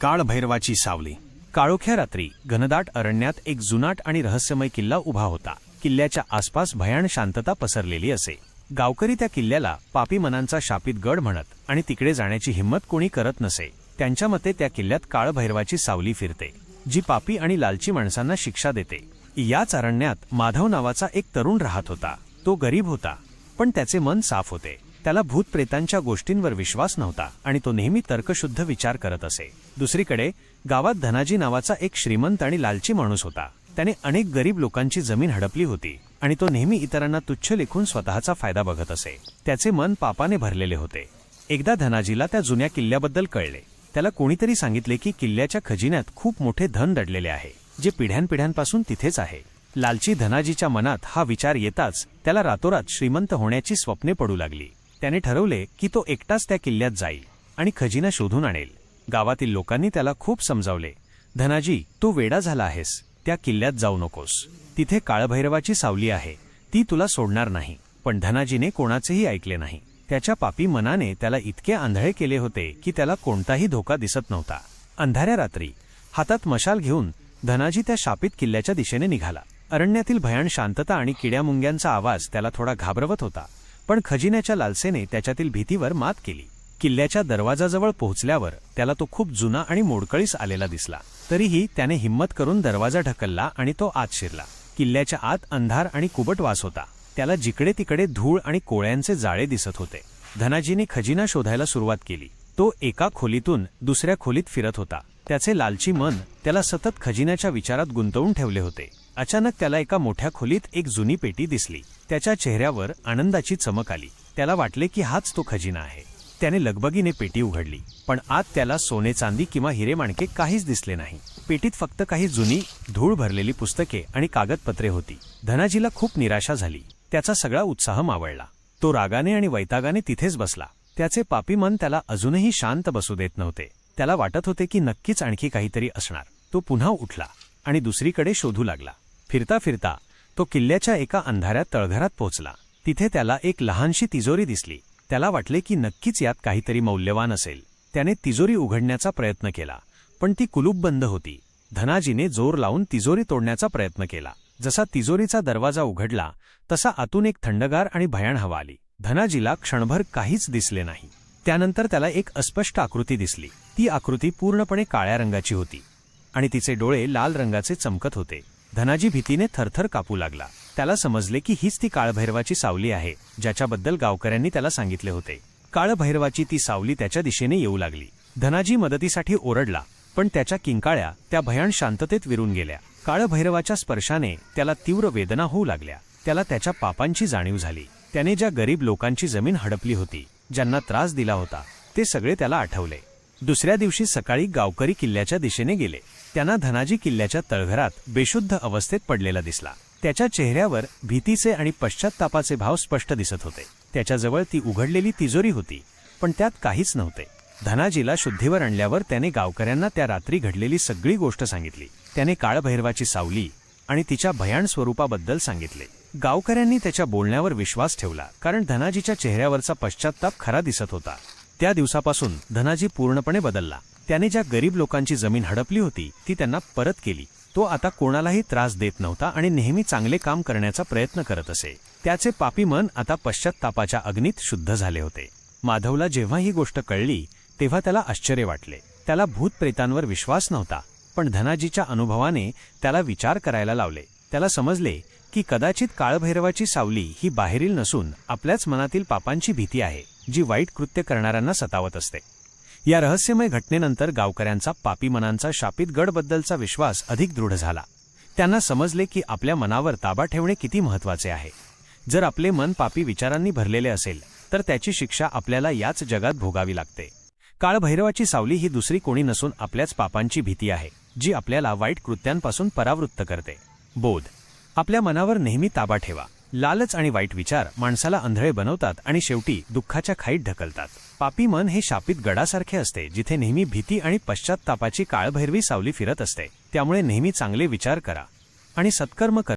काळभैरवाची सावली. काळोख्या रात्री घनदाट अरण्यात एक जुनाट आणि रहस्यमय किल्ला उभा होता. किल्ल्याच्या आसपास भयान शांतता पसरलेली असे. गावकरी त्या किल्ल्याला पापी मनांचा शापित गड म्हणत आणि तिकडे जाण्याची हिंमत कोणी करत नसे. त्यांच्या मते त्या किल्ल्यात काळभैरवाची सावली फिरते जी पापी आणि लालची माणसांना शिक्षा देते. याच अरण्यात माधव नावाचा एक तरुण राहत होता. तो गरीब होता पण त्याचे मन साफ होते. त्याला भूतप्रेतांच्या गोष्टींवर विश्वास नव्हता आणि तो नेहमी तर्कशुद्ध विचार करत असे. दुसरीकडे गावात धनाजी नावाचा एक श्रीमंत आणि लालची माणूस होता. त्याने अनेक गरीब लोकांची जमीन हडपली होती आणि तो नेहमी इतरांना तुच्छ लेखून स्वतःचा फायदा बघत असे. त्याचे मन पापाने भरलेले होते. एकदा धनाजीला त्या जुन्या किल्ल्याबद्दल कळले. त्याला कोणीतरी सांगितले की किल्ल्याच्या खजिन्यात खूप मोठे धन दडलेले आहे जे पिढ्यानपिढ्यांपासून तिथेच आहे. लालची धनाजीच्या मनात हा विचार येताच त्याला रातोरात श्रीमंत होण्याची स्वप्ने पडू लागली. त्याने ठरवले की तो एकटाच त्या किल्ल्यात जाईल आणि खजिना शोधून आणेल. गावातील लोकांनी त्याला खूप समजावले धनाजी तू वेडा झाला आहेस. त्या किल्ल्यात जाऊ नकोस. तिथे काळभैरवाची सावली आहे. ती तुला सोडणार नाही. पण धनाजीने कोणाचेही ऐकले नाही. त्याच्या पापी मनाने त्याला इतके आंधळे केले होते की त्याला कोणताही धोका दिसत नव्हता. अंधाऱ्या रात्री हातात मशाल घेऊन धनाजी त्या शापित किल्ल्याच्या दिशेने निघाला. अरण्यातील भयान शांतता आणि किड्यामुंग्यांचा आवाज त्याला थोडा घाबरवत होता. पण खजिन्याच्या लालसेने त्याच्यातील भीतीवर मात केली. किल्ल्याच्या दरवाजाजवळ पोहोचल्यावर त्याला तो खूप जुना आणि मोडकळीस आलेला दिसला. तरीही त्याने हिंमत करून दरवाजा ढकलला आणि तो आत शिरला. किल्ल्याच्या आत अंधार आणि कुबट वास होता. त्याला जिकडे तिकडे धूळ आणि कोळ्यांचे जाळे दिसत होते. धनाजीने खजिना शोधायला सुरुवात केली. तो एका खोलीतून दुसऱ्या खोलीत फिरत होता. त्याचे लालची मन त्याला सतत खजिन्याच्या विचारात गुंतवून ठेवले होते. अचानक त्याला एका मोठ्या खोलीत एक जुनी पेटी दिसली. त्याच्या चेहऱ्यावर आनंदाची चमक आली. त्याला वाटले की हाच तो खजिना आहे. त्याने लगबगीने पेटी उघडली. पण आत त्याला सोने चांदी किंवा हिरे माणके काहीच दिसले नाही. पेटीत फक्त काही जुनी धूळ भरलेली पुस्तके आणि कागदपत्रे होती. धनाजीला खूप निराशा झाली. त्याचा सगळा उत्साह मावळला. तो रागाने आणि वैतागाने तिथेच बसला. त्याचे पापी मन त्याला अजूनही शांत बसू देत नव्हते. त्याला वाटत होते की नक्कीच आणखी काहीतरी असणार. तो पुन्हा उठला आणि दुसरीकडे शोधू लागला. फिरता फिरता तो किल्ल्याच्या एका अंधाऱ्या तळघरात पोहोचला. तिथे त्याला एक लहानशी तिजोरी दिसली. त्याला वाटले की नक्कीच यात काहीतरी मौल्यवान असेल. त्याने तिजोरी उघडण्याचा प्रयत्न केला पण ती कुलूप बंद होती. धनाजीने जोर लावून तिजोरी तोडण्याचा प्रयत्न केला. जसा तिजोरीचा दरवाजा उघडला तसा आतून एक थंडगार आणि भयाण हवा आली. धनाजीला क्षणभर काहीच दिसले नाही. त्यानंतर त्याला एक अस्पष्ट आकृती दिसली. ती आकृती पूर्णपणे काळ्या रंगाची होती आणि तिचे डोळे लाल रंगाचे चमकत होते. धनाजी भीतीने थरथर कापू लागला. त्याला समजले की हीच ती काळभैरवाची सावली आहे ज्याच्याबद्दल गावकऱ्यांनी त्याला सांगितले होते. काळभैरवाची ती सावली त्याच्या दिशेने येऊ लागली. धनाजी मदतीसाठी ओरडला पण त्याच्या किंकाळ्या त्या भयान शांततेत विरून गेल्या. काळभैरवाच्या स्पर्शाने त्याला तीव्र वेदना होऊ लागल्या. त्याला त्याच्या पापांची जाणीव झाली. त्याने ज्या गरीब लोकांची जमीन हडपली होती ज्यांना त्रास दिला होता ते सगळे त्याला आठवले. दुसऱ्या दिवशी सकाळी गावकरी किल्ल्याच्या दिशेने गेले. त्यांना धनाजी किल्ल्याच्या तळघरात बेशुद्ध अवस्थेत पडलेला दिसला. त्याच्या चेहऱ्यावर भीतीचे आणि पश्चात्तापाचे भाव स्पष्ट दिसत होते. त्याच्याजवळ ती उघडलेली तिजोरी होती पण त्यात काहीच नव्हते. धनाजीला शुद्धीवर आणल्यावर त्याने गावकऱ्यांना त्या रात्री घडलेली सगळी गोष्ट सांगितली. त्याने काळभैरवाची सावली आणि तिच्या भयाण स्वरूपाबद्दल सांगितले. गावकऱ्यांनी त्याच्या बोलण्यावर विश्वास ठेवला कारण धनाजीच्या चेहऱ्यावरचा पश्चात्ताप खरा दिसत होता. त्या दिवसापासून धनाजी पूर्णपणे बदलला. त्याने ज्या गरीब लोकांची जमीन हडपली होती ती त्यांना परत केली. तो आता कोणालाही त्रास देत नव्हता आणि नेहमी चांगले काम करण्याचा प्रयत्न करत असे. त्याचे पापी मन आता पश्चात्तापाच्या अग्नीत शुद्ध झाले होते. माधवला जेव्हा ही गोष्ट कळली तेव्हा त्याला आश्चर्य वाटले. त्याला भूतप्रेतांवर विश्वास नव्हता पण धनाजीच्या अनुभवाने त्याला विचार करायला लावले. त्याला समजले की कदाचित काळभैरवाची सावली ही बाहेरील नसून आपल्याच मनातील पापांची भीती आहे. जी वाईट कृत्य करणाऱ्यांना सतावत असते. या रहस्यमय घटनेनंतर गावकऱ्यांचा पापी मनांचा शापित गडबद्दलचा विश्वास अधिक दृढ झाला. त्यांना समजले की आपल्या मनावर ताबा ठेवणे किती महत्त्वाचे आहे. जर आपले मन पापी विचारांनी भरलेले असेल तर त्याची शिक्षा आपल्याला याच जगात भोगावी लागते. काळभैरवाची सावली ही दुसरी कोणी नसून आपल्याच पापांची भीती आहे जी आपल्याला वाईट कृत्यांपासून परावृत्त करते. बोध. आपल्या मनावर नेहमी ताबा ठेवा. लालच आणि वाईट विचार माणसाला अंधळे बनवतात आणि शेवटी दुःखाच्या खाईत ढकलतात. पापी मन हे शापित गडासारखे असते जिथे नेहमी भीती आणि पश्चात्तापाची काळभैरवी सावली फिरत असते. त्यामुळे नेहमी चांगले विचार करा आणि सत्कर्म करा.